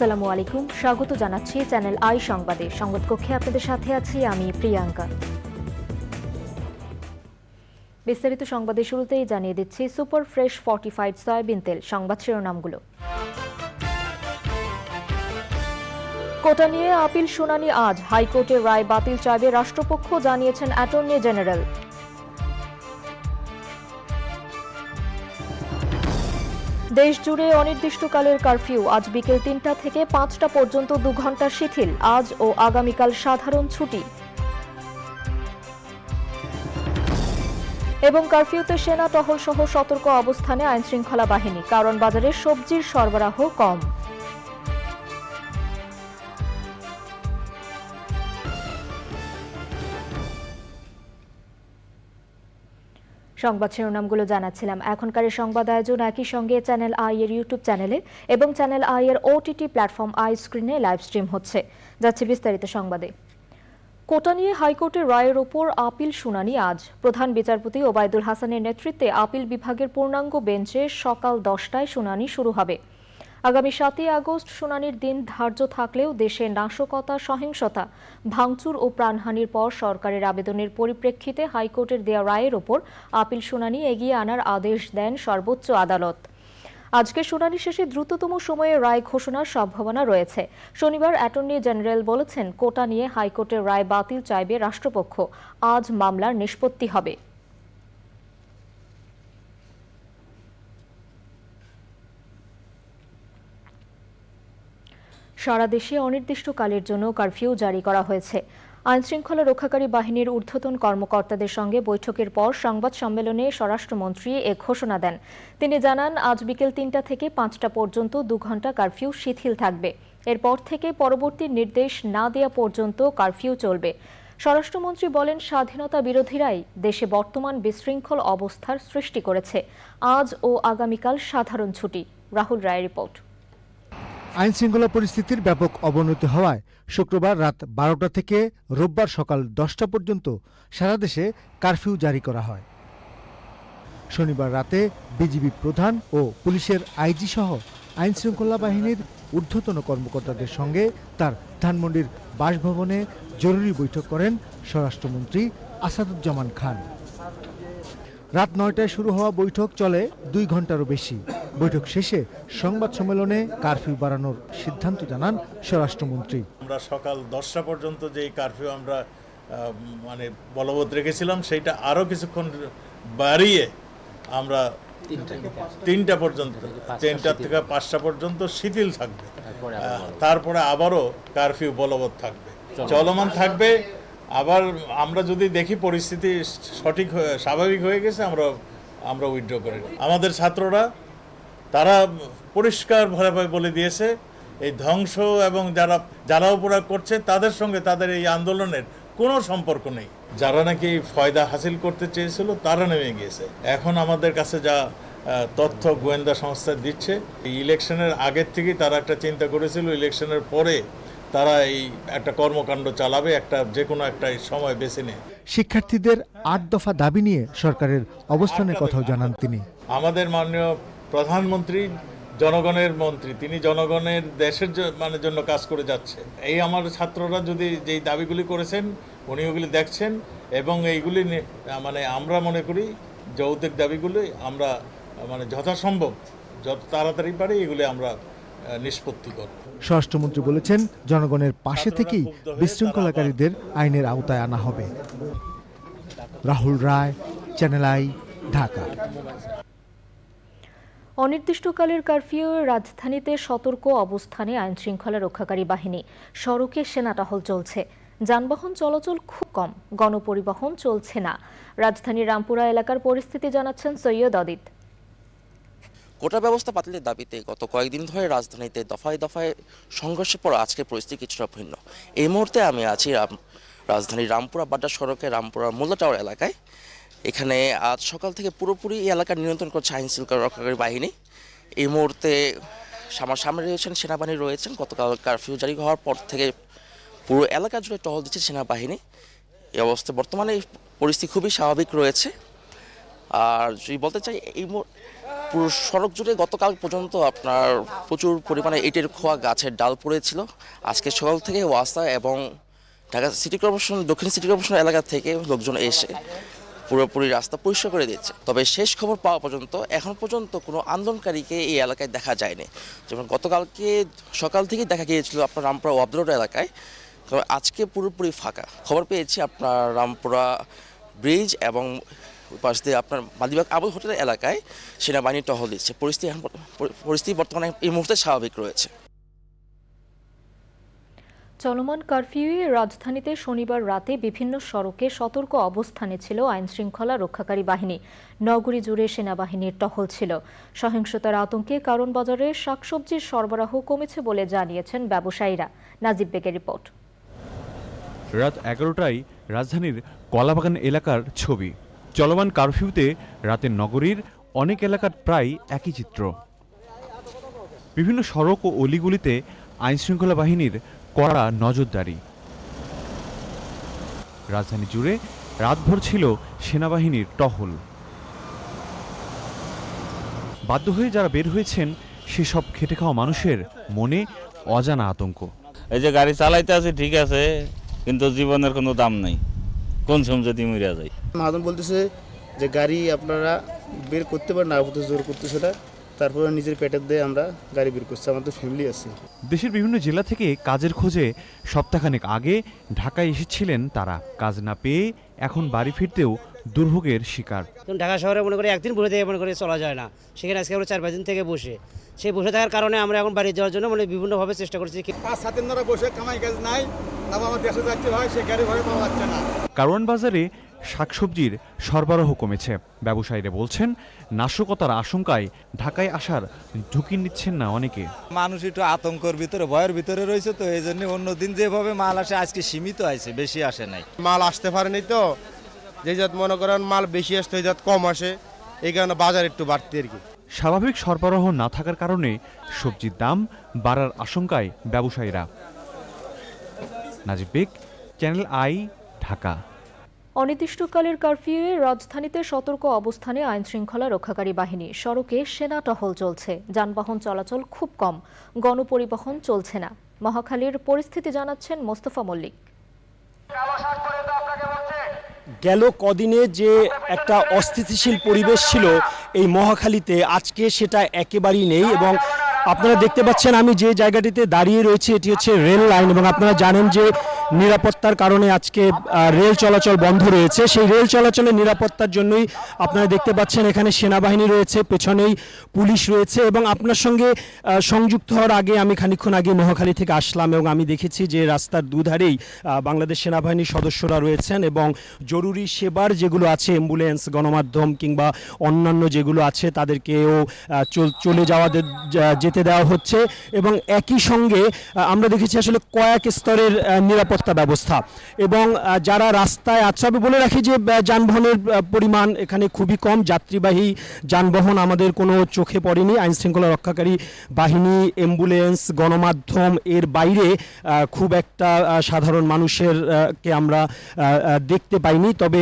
আসসালামু আলাইকুম। স্বাগত জানাচ্ছি চ্যানেল আই সংবাদে। সংবাদ কক্ষে আপনাদের সাথে আছি আমি প্রিয়াঙ্কা। বিস্তারিত সংবাদের শুরুতেই জানিয়ে দিচ্ছি, সুপার ফ্রেশ ফর্টিফাইড সয়াবিন তেল, সংবাদ শিরোনামগুলো। কোটা নিয়ে আপিল শুনানি আজ। হাইকোর্টের রায় বাতিল চাইবে রাষ্ট্রপক্ষ, জানিয়েছেন অ্যাটর্নি জেনারেল। দেশ জুড়ে অনির্দিষ্টকালের কারফিউ। আজ বিকেল তিনটা থেকে পাঁচটা পর্যন্ত দু ঘণ্টা শিথিল। আজ ও আগামীকাল সাধারণ ছুটি। এবং কারফিউতে সেনা টহল সহ সতর্ক অবস্থানে আইনশৃঙ্খলা বাহিনী, কারণ বাজারে সবজির সরবরাহ কম। সংবাদ শিরোনামগুলো জানাচ্ছিলাম। এখনকার এই সংবাদ আয়োজন একই সঙ্গে চ্যানেল আই এর ইউটিউব চ্যানেলে এবং চ্যানেল আই এর ওটিটি প্ল্যাটফর্ম আই স্ক্রিনে লাইভ স্ট্রিম হচ্ছে। যাচ্ছে বিস্তারিত সংবাদে। কোটা নিয়ে হাইকোর্টের রায়ের ওপর আপিল শুনানি আজ। প্রধান বিচারপতি ওবায়দুল হাসানের নেতৃত্বে আপিল বিভাগের পূর্ণাঙ্গ বেঞ্চে সকাল দশটায় শুনানি শুরু হবে। আগামী সাতই আগস্ট শুনানির দিন ধার্য থাকলেও দেশে নাশকতা, সহিংসতা, ভাঙচুর ও প্রাণহানির পর সরকারের আবেদনের পরিপ্রেক্ষিতে হাইকোর্টের দেয়া রায়ের ওপর আপিল শুনানি এগিয়ে আনার আদেশ দেন সর্বোচ্চ আদালত। আজকে শুনানি শেষে দ্রুততম সময়ে রায় ঘোষণার সম্ভাবনা রয়েছে। শনিবার অ্যাটর্নি জেনারেল বলেছেন, কোটা নিয়ে হাইকোর্টের রায় বাতিল চাইবে রাষ্ট্রপক্ষ। আজ মামলার নিষ্পত্তি হবে। সারা দেশে অনির্দিষ্টকালের জন্য কারফিউ জারি করা হয়েছে। আইনশৃঙ্খলা রক্ষাকারী বাহিনীর ঊর্ধ্বতন কর্মকর্তাদের সঙ্গে বৈঠকের পর সংবাদ সম্মেলনে স্বরাষ্ট্রমন্ত্রী এ ঘোষণা দেন। তিনি জানান, আজ বিকেল তিনটা থেকে পাঁচটা পর্যন্ত দু ঘণ্টা কারফিউ শিথিল থাকবে। এরপর থেকে পরবর্তী নির্দেশ না দেওয়া পর্যন্ত কারফিউ চলবে। স্বরাষ্ট্রমন্ত্রী বলেন, স্বাধীনতা বিরোধীরাই দেশে বর্তমান বিশৃঙ্খল অবস্থার সৃষ্টি করেছে। আজ ও আগামীকাল সাধারণ ছুটি। রাহুল রায় রিপোর্ট। আইন শৃঙ্খলা পরিস্থিতির ব্যাপক অবনতি হওয়ায় শুক্রবার রাত বারোটা থেকে রোববার সকাল দশটা পর্যন্ত সারা দেশে কারফিউ জারি করা হয়। শনিবার রাতে বিজিবি প্রধান ও পুলিশের আইজি সহ আইন শৃঙ্খলা বাহিনীর ঊর্ধ্বতন কর্মকর্তাদের সঙ্গে তার ধানমন্ডির বাসভবনে জরুরি বৈঠক করেন স্বরাষ্ট্রমন্ত্রী আসাদুজ্জামান খান। রাত নয়টায় শুরু হওয়া বৈঠক চলে দুই ঘন্টারও বেশি। বৈঠক শেষে সংবাদ সম্মেলনে কারফিউ বাড়ানোর সিদ্ধান্ত জানান স্বরাষ্ট্রমন্ত্রী। আমরা সকাল দশটা পর্যন্ত যেই কারফিউ আমরা মানে বলবৎ রেখেছিলাম সেইটা আরও কিছুক্ষণ বাড়িয়ে আমরা তিনটা পর্যন্ত তিনটা থেকে পাঁচটা পর্যন্ত শিথিল থাকবে। তারপরে আবারও কারফিউ বলবৎ থাকবে। চলমান। থাকবে। আবার আমরা যদি দেখি পরিস্থিতি সঠিক হয়ে স্বাভাবিক হয়ে গেছে আমরা আমরা উইথড্র করে আমাদের ছাত্ররা তারা পরিষ্কার পরিষ্কারভাবে বলে দিয়েছে এই ধ্বংস এবং যারা যারা অপরাধ করছে তাদের সঙ্গে তাদের এই আন্দোলনের কোনো সম্পর্ক নেই। যারা নাকি ফয়দা হাসিল করতে চেয়েছিল তারা নেমে গিয়েছে। এখন আমাদের কাছে যা তথ্য গোয়েন্দা সংস্থা দিচ্ছে এই ইলেকশনের আগের থেকেই তারা একটা চিন্তা করেছিল ইলেকশনের পরে তারা এই একটা কর্মকাণ্ড চালাবে একটা যে কোনো একটা সময় বেছে নিয়ে। শিক্ষার্থীদের আট দফা দাবি নিয়ে সরকারের অবস্থানের কথাও জানান তিনি। আমাদের মাননীয় প্রধানমন্ত্রী জনগণের মন্ত্রী তিনি জনগণের দেশের মানে জন্য কাজ করে যাচ্ছে। এই আমার ছাত্ররা যদি যেই দাবিগুলি করেছেন উনি ওগুলি দেখছেন এবং এইগুলি মানে আমরা মনে করি যৌতিক দাবিগুলি আমরা মানে যথাসম্ভব যত তাড়াতাড়ি পারি এগুলি আমরা নিষ্পত্তি করব। স্বরাষ্ট্রমন্ত্রী বলেছেন জনগণের পাশে থেকেই বিশৃঙ্খলাকারীদের আইনের আওতায় আনা হবে। Rahul Roy channel I Dhaka. অনির্দিষ্টকালের কারফিউ রাজধানীতে সতর্ক অবস্থানে আইনশৃঙ্খলা রক্ষাকারী বাহিনী। সড়কে সেনা টহল চলছে। যানবাহন চলাচল খুব কম, গণপরিবহন চলছে না। রাজধানীর রামপুরা এলাকার পরিস্থিতি জানাচ্ছেন সৈয়দ অদিত। কোটা ব্যবস্থা বাতিলের দাবিতে গত কয়েকদিন ধরে রাজধানীতে দফায় দফায় সংঘর্ষে পর আজকের পরিস্থিতি কিছুটা ভিন্ন। এই মুহূর্তে আমি আছি রাজধানীর রামপুরা বাড্ডা সড়কে রামপুরা মোল্লা টাওয়ার এলাকায়। এখানে আজ সকাল থেকে পুরোপুরি এই এলাকা নিয়ন্ত্রণ করছে আইন শৃঙ্খলা রক্ষাকারী বাহিনী। এই মুহূর্তে আমার সামনে রয়েছেন সেনাবাহিনী, রয়েছেন গতকাল কারফিউ জারি হওয়ার পর থেকে পুরো এলাকা জুড়ে টহল দিচ্ছে সেনাবাহিনী। এই অবস্থায় বর্তমানে পরিস্থিতি খুবই স্বাভাবিক রয়েছে। আর যদি বলতে চাই, এই পুরো সড়ক জুড়ে গতকাল পর্যন্ত আপনার প্রচুর পরিমাণে ইটের খোয়া, গাছের ডাল পড়েছিল। আজকে সকাল থেকে ওয়াসা এবং ঢাকা সিটি কর্পোরেশন, দক্ষিণ সিটি কর্পোরেশন এলাকা থেকে লোকজন এসে পুরোপুরি রাস্তা পরিষ্কার করে দিচ্ছে তবে শেষ খবর পাওয়া পর্যন্ত এখন পর্যন্ত কোনো আন্দোলনকারীকে এই এলাকায় দেখা যায়নি। যেমন গতকালকে সকাল থেকেই দেখা গিয়েছিল আপনার রামপুরা ওয়াবদরোড এলাকায়। তবে আজকে পুরোপুরি ফাঁকা। খবর পেয়েছি আপনার রামপুরা ব্রিজ এবং পাশ দিয়ে আপনার মালিবাগ আবুল হোটেল এলাকায় সেনাবাহিনী টহল দিচ্ছে। পরিস্থিতি পরিস্থিতি বর্তমানে এই মুহূর্তে স্বাভাবিক রয়েছে। চলমান কারফিউয়ে রাজধানীতে শনিবার রাতে বিভিন্ন সড়কে সতর্ক অবস্থানে ছিল আইনশৃঙ্খলা রক্ষাকারী বাহিনী। নগরী জুড়ে সেনাবাহিনীর টহল ছিল। সহিংসতার আতঙ্কে কারণ বাজারে শাকসবজির সরবরাহ কমেছে বলে জানিয়েছেন ব্যবসায়ীরা। নাজিব বেগের রিপোর্ট। রাত এগারোটায় রাজধানীর কলাবাগান এলাকার ছবি। চলমান কারফিউতে রাতে নগরীর অনেক এলাকার প্রায় একই চিত্র। বিভিন্ন সড়ক ও অলিগুলিতে আইনশৃঙ্খলা বাহিনীর কড়া নজরদারি। রাজধানী জুড়ে রাতভর ছিল সেনাবাহিনীর টহল। বাধ্য হয়ে যারা বের হয়েছেন সেসব খেটে খাওয়া মানুষের মনে অজানা আতঙ্ক। এই যে গাড়ি চালাইতে আছে ঠিক আছে কিন্তু জীবনের কোনো দাম নাই। কোন সময় যদি মরিয়া যায় মাহাজন বলতেছে যে গাড়ি আপনারা বের করতে পারেন না জোর করতেছে না। তারপরে নিজের পেটের দিয়ে আমরা গাড়ি বের করছি আমাদের ফ্যামিলি আছে। দেশের বিভিন্ন জেলা থেকে কাজের খোঁজে সপ্তাহখানেক আগে ঢাকায় এসেছিলেন তারা। কাজ না পেয়ে এখন বাড়ি ফিরতেও দুর্ভোগের শিকার। ঢাকা শহরে মনে করি একদিন বসে থেকে মনে করি চলা যায় না। সেখানে আজকে আমরা চার পাঁচ দিন থেকে বসে। সেই বসে থাকার কারণে আমরা এখন বাড়ি যাওয়ার জন্য মানে বিভিন্নভাবে চেষ্টা করছি পাঁচ সাত দিন ধরে বসে কামাই কাজ নাই না আমার দেশে যাচ্ছে ভাই সে গাড়ি ভাড়া পাওয়া যাচ্ছে না। কারওয়ান বাজারে শাকসবজির সরবরাহ কমেছে। ব্যবসায়ীরা বলছেন নাশকতার আশঙ্কায় ঢাকায় আসার ঝুঁকি নিচ্ছেন না অনেকে। মানুষ একটু আতঙ্কর ভিতরে ভয়ের ভিতরে রয়েছে তো এই জন্য অন্যদিন যেভাবে মাল আসে আজকে সীমিত আছে বেশি আসে নাই। মাল আসতে পারেনি তো যে জাত মনে করেন মাল বেশি আসতে ওই জাত কম আসে এই কারণে বাজার একটু বাড়তি আর কি। স্বাভাবিক সরবরাহ না থাকার কারণে সবজির দাম বাড়ার আশঙ্কায় ব্যবসায়ীরা। Najib Beg channel I Dhaka. অনির্দিষ্টকালের কারফিউয়ে রাজধানীতে সতর্ক অবস্থানে আইনশৃঙ্খলা রক্ষাকারী বাহিনী। সড়কে সেনা টহল চলছে। যানবাহন চলাচল খুব কম। গণপরিবহন চলছে না। মহাখালীর পরিস্থিতি জানাচ্ছেন মোস্তফা মল্লিক। গেল কদিনে যে একটা অস্থিতিশীল পরিবেশ ছিল এই মহাখালীতে, আজকে সেটা একেবারেই নেই এবং আপনারা দেখতে পাচ্ছেন আমি যে জায়গাটিতে দাঁড়িয়ে রয়েছে, এটি হচ্ছে রেল লাইন এবং আপনারা জানেন যে নিরাপত্তার কারণে আজকে রেল চলাচল বন্ধ রয়েছে। সেই রেল চলাচলের নিরাপত্তার জন্যই আপনারা দেখতে পাচ্ছেন এখানে সেনাবাহিনী রয়েছে পেছনেই পুলিশ রয়েছে এবং আপনার সঙ্গে সংযুক্ত হওয়ার আগে আমি খানিকক্ষণ আগে মহাখালী থেকে আসলাম এবং আমি দেখেছি যে রাস্তার দুধারেই বাংলাদেশ সেনাবাহিনীর সদস্যরা রয়েছেন এবং জরুরি সেবার যেগুলো আছে অ্যাম্বুলেন্স গণমাধ্যম কিংবা অন্যান্য যেগুলো আছে তাদেরকেও চল- চলে যাওয়া দে- যা- যেতে দেওয়া হচ্ছে এবং একই সঙ্গে আমরা দেখেছি আসলে কয়েক স্তরের আহ, নিরাপত্তা ব্যবস্থা। এবং যারা রাস্তায় আছে, আমি বলে রাখি যে যানবাহনের পরিমাণ এখানে খুবই কম। যাত্রীবাহী যানবাহন আমাদের কোনো চোখে পড়েনি। আইনশৃঙ্খলা রক্ষাকারী বাহিনী, অ্যাম্বুলেন্স, গণমাধ্যম এর বাইরে খুব একটা সাধারণ মানুষের কে আমরা দেখতে পাইনি। তবে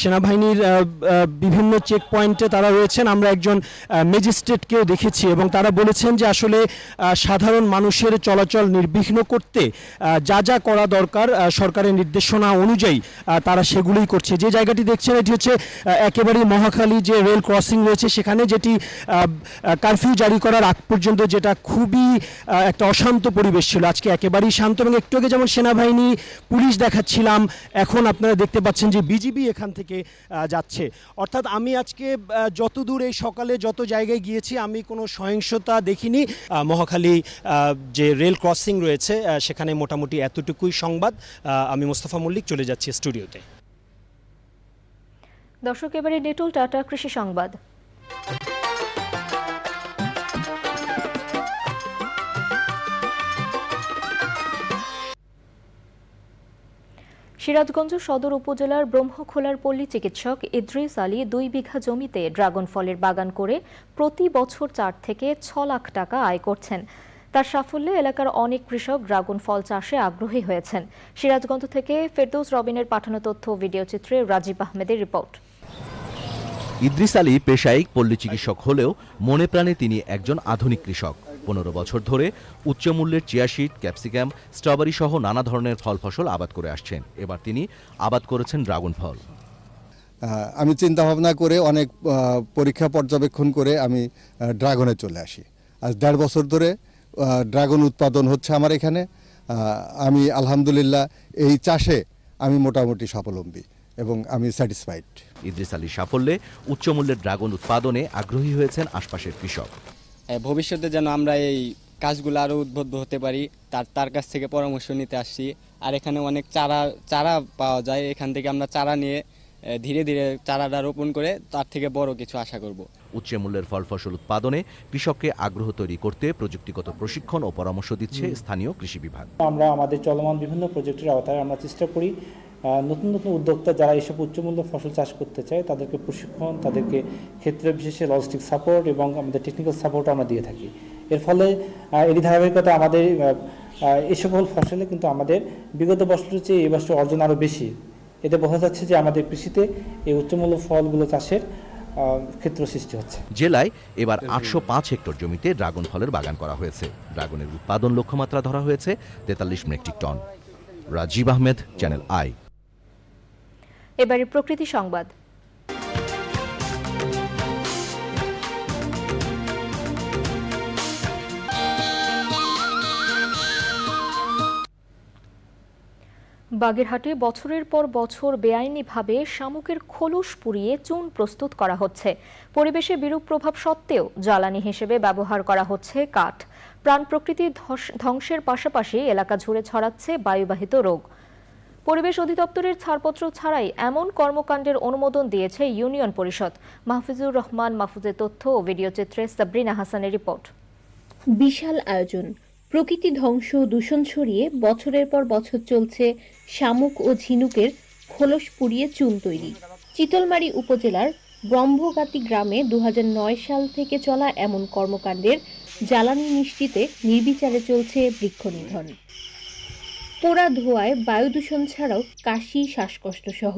সেনাবাহিনীর বিভিন্ন চেক পয়েন্টে তারা রয়েছেন। আমরা একজন ম্যাজিস্ট্রেটকেও দেখেছি এবং তারা বলেছেন যে, আসলে সাধারণ মানুষের চলাচল নির্বিঘ্ন করতে যা যা করা দরকার আহ, সরকারের নির্দেশনা অনুযায়ী তারা সেগুলোই করছে। যে জায়গাটি দেখছেন এটি হচ্ছে একেবারেই মহাখালী যে রেল ক্রসিং রয়েছে সেখানে যেটি কারফিউ জারি করার আগ পর্যন্ত যেটা খুবই একটা অশান্ত পরিবেশ ছিল। আজকে একেবারেই শান্ত এবং একটু আগে যেমন সেনাবাহিনী পুলিশ দেখাচ্ছিলাম এখন আপনারা দেখতে পাচ্ছেন যে বিজিবি এখান থেকে যাচ্ছে। অর্থাৎ আমি আজকে আহ, যতদূর এই সকালে যত জায়গায় গিয়েছি আমি কোনো সহিংসতা দেখিনি। মহাখালী যে রেল ক্রসিং রয়েছে সেখানে মোটামুটি এতটুকুই সংবাদ। আহ, আমি মোস্তফা মল্লিক চলে যাচ্ছি স্টুডিওতে। দর্শক এবারে নেটল টাটা কৃষি সংবাদ। সিরাজগঞ্জ সদর উপজেলার ব্রহ্মখোলার পল্লী চিকিৎসক ইদ্রিস আলী দুই বিঘা জমিতে ড্রাগন ফলের বাগান করে প্রতি বছর চার থেকে ছ লাখ টাকা আয় করছেন। তার সাফল্যে এলাকার অনেক কৃষক ড্রাগন ফল চাষে আগ্রহী হয়েছেন। সিরাজগঞ্জ থেকে ফেরদৌস রবিনের পাঠানো তথ্য ভিডিও চিত্রে রাজীব আহমেদের রিপোর্ট। ইদ্রিস আলী পেশায়িক পল্লী চিকিৎসক হলেও মনে প্রাণে তিনি একজন আধুনিক কৃষক। পনেরো বছর ধরে উচ্চমূল্যের চিয়াশিট ক্যাপসিকাম স্ট্রবেরি সহ নানা ধরনের ফল ফসল আবাদ করে আসছেন। এবার তিনি আবাদ করেছেন ড্রাগন ফল। আমি চিন্তা ভাবনা করে অনেক পরীক্ষা পর্যবেক্ষণ করে আমি ড্রাগনে চলে আসি। আজ দেড় বছর ধরে ড্রাগন উৎপাদন হচ্ছে আমার এখানে। আমি আলহামদুলিল্লাহ এই চাষে আমি মোটামুটি স্বাবলম্বী এবং আমি স্যাটিসফাইড। ইদ্রিস আলীর সাফল্যে উচ্চমূল্যের ড্রাগন উৎপাদনে আগ্রহী হয়েছেন আশপাশের কৃষক। ভবিষ্যতে যেন আমরা এই কাজগুলো আরও উদ্বুদ্ধ হতে পারি তার তার কাছ থেকে পরামর্শ নিতে আসছি। আর এখানে অনেক চারা চারা পাওয়া যায় এখান থেকে আমরা চারা নিয়ে ধীরে ধীরে চারাটা রোপণ করে তার থেকে বড় কিছু আশা করব। উচ্চমূল্যের ফল ফসল উৎপাদনে কৃষককে আগ্রহ তৈরি করতে প্রযুক্তিগত প্রশিক্ষণ ও পরামর্শ দিচ্ছে স্থানীয় কৃষি বিভাগ। আমরা আমাদের চলমান বিভিন্ন প্রজেক্টের আওতায় আমরা চেষ্টা করি নতুন নতুন উদ্যোক্তা যারা এসব উচ্চমূল্য ফসল চাষ করতে চায় তাদেরকে প্রশিক্ষণ তাদেরকে ক্ষেত্রে বিশেষে লজিস্টিক সাপোর্ট এবং আমাদের টেকনিক্যাল সাপোর্ট আমরা দিয়ে থাকি। এর ফলে এরই ধারাবাহিকতা আমাদের এই সকল ফসলে কিন্তু আমাদের বিগত বছরের চেয়ে এই বছর অর্জন আরও বেশি। এতে বোঝা যাচ্ছে যে আমাদের কৃষিতে এই উচ্চমূল্য ফলগুলো চাষের আহ, ক্ষেত্র সৃষ্টি হচ্ছে। জেলায় এবার আটশো পাঁচ হেক্টর জমিতে ড্রাগন ফলের বাগান করা হয়েছে। ড্রাগনের উৎপাদন লক্ষ্যমাত্রা ধরা হয়েছে তেতাল্লিশ metric ton. Rajib Ahmed channel I. এবারে প্রকৃতি সংবাদ। বাগেরহাটে বছরের পর বছর বেআইনিভাবে শামুকের খোলস পুড়িয়ে চুন প্রস্তুত করা হচ্ছে। পরিবেশে বিরূপ প্রভাব সত্ত্বেও জ্বালানি হিসেবে ব্যবহার করা হচ্ছে কাঠ। প্রাণ প্রকৃতির ধস- ধ্বংসের পাশাপাশি এলাকা জুড়ে ছড়াচ্ছে বায়ুবাহিত রোগ। পরিবেশ অধিদপ্তরের ছাড়পত্র ছাড়াই এমন কর্মকাণ্ডের অনুমোদন দিয়েছে ইউনিয়ন পরিষদ। মাহফিজুর রহমান, মাহফুজের তথ্য ও ভিডিও চিত্রে সাবরিনা হাসানের রিপোর্ট। বিশাল আয়োজন। প্রকৃতি ধ্বংস দূষণ ছড়িয়ে বছরের পর বছর চলছে শামুক ও ঝিনুকের খোলস পুড়িয়ে চুন তৈরি। চিতলমারী উপজেলার ব্রহ্মগাতি গ্রামে দু হাজার নয় সাল থেকে চলা এমন কর্মকাণ্ডের জ্বালানি নিশ্চিতে নির্বিচারে চলছে বৃক্ষ নিধন পোড়া ধোঁয়ায় বায়ু দূষণ ছাড়াও কাশি, শ্বাসকষ্ট সহ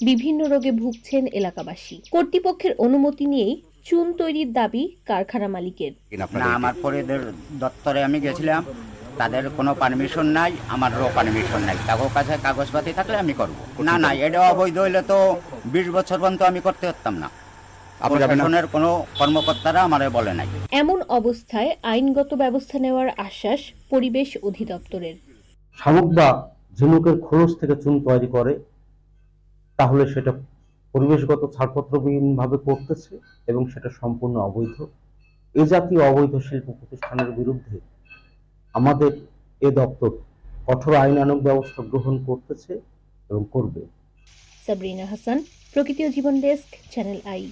বিভিন্ন রোগে ভুগছেন এলাকাবাসী। কর্তৃপক্ষের অনুমতি নিয়েই চুন তৈরির দাবি কারখানা মালিকের। না আমার পরিদের দপ্তরে আমি গেছিলাম তাদের কোনো পারমিশন নাই আমারও পারমিশন নাই। কাগজ কাছে কাগজপাতি থাকলে আমি করব। না না এটা অবৈধ হইলে তো বিশ বছর পর্যন্ত আমি করতে পারতাম না? প্রশাসনের কোনো কর্মকর্তারা আমারে বলে নাই। এমন অবস্থায় আইনগত ব্যবস্থা নেওয়ার আশ্বাস পরিবেশ অধিদপ্তরের। শামুক বা ঝিনুকের খোলস থেকে চুন তৈরি করে তাহলে সেটা পরিবেশগত ছাড়পত্রবিহীনভাবে করতেছে এবং সেটা সম্পূর্ণ অবৈধ। এ জাতীয় অবৈধ শিল্প প্রতিষ্ঠানের বিরুদ্ধে আমাদের এ দপ্তর কঠোর আইনানুগ ব্যবস্থা গ্রহণ করতেছে এবং করবে। সাবরিনা হাসান, প্রকৃতি জীবন ডেস্ক, চ্যানেল আই।